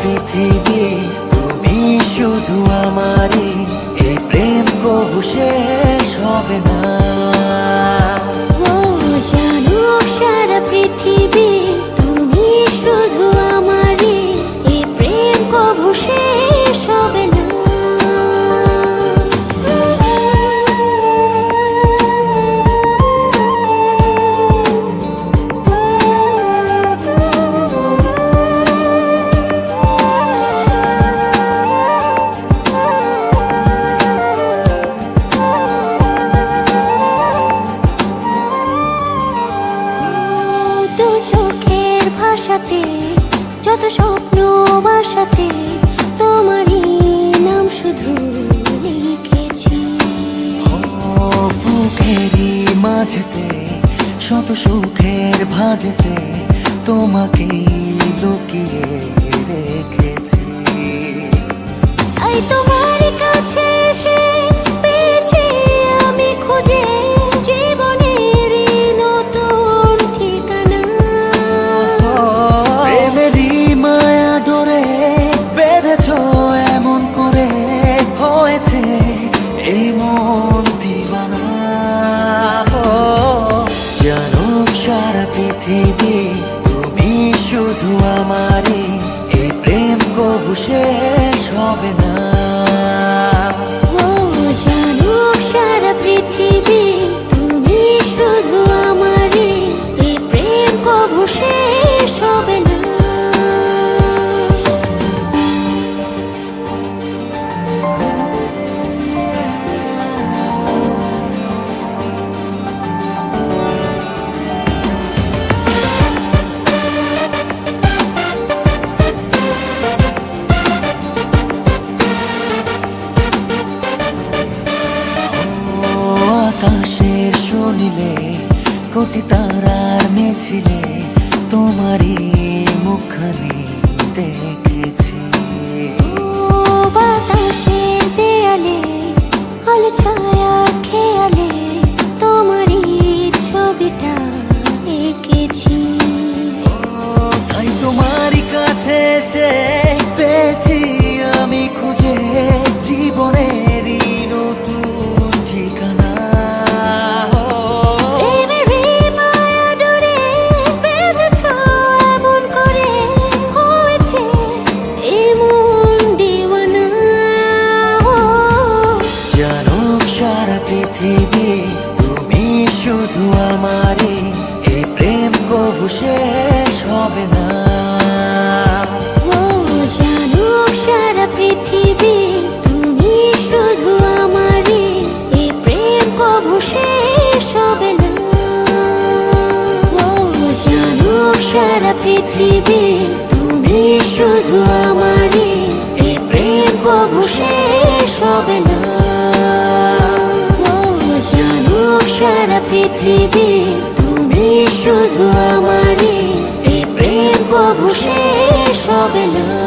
পৃথিবী তুমি শুধু আমারই এই প্রেম কবু শেষ হবে না। স্বপ্ন বাসাতে তোমারই নাম শুধু লিখেছি। বুকেরই মাঝেতে শত সুখের ভাজেতে তোমাকে লুকিয়ে রেখেছি। পৃথিবী তুমি শুধু আমারই। এই প্রেম গো শেষ হবে না। আকাশের শুনিলে কোটি তারার মেছিলে তোমারই মুখখানি দেখেছি পৃথিবী, তুমি শুধু আমারই। এই প্রেম কবু শেষ হবে না। জানুক সারা পৃথিবী, তুমি শুধু আমারই। এই প্রেম কবু শেষ হবে না।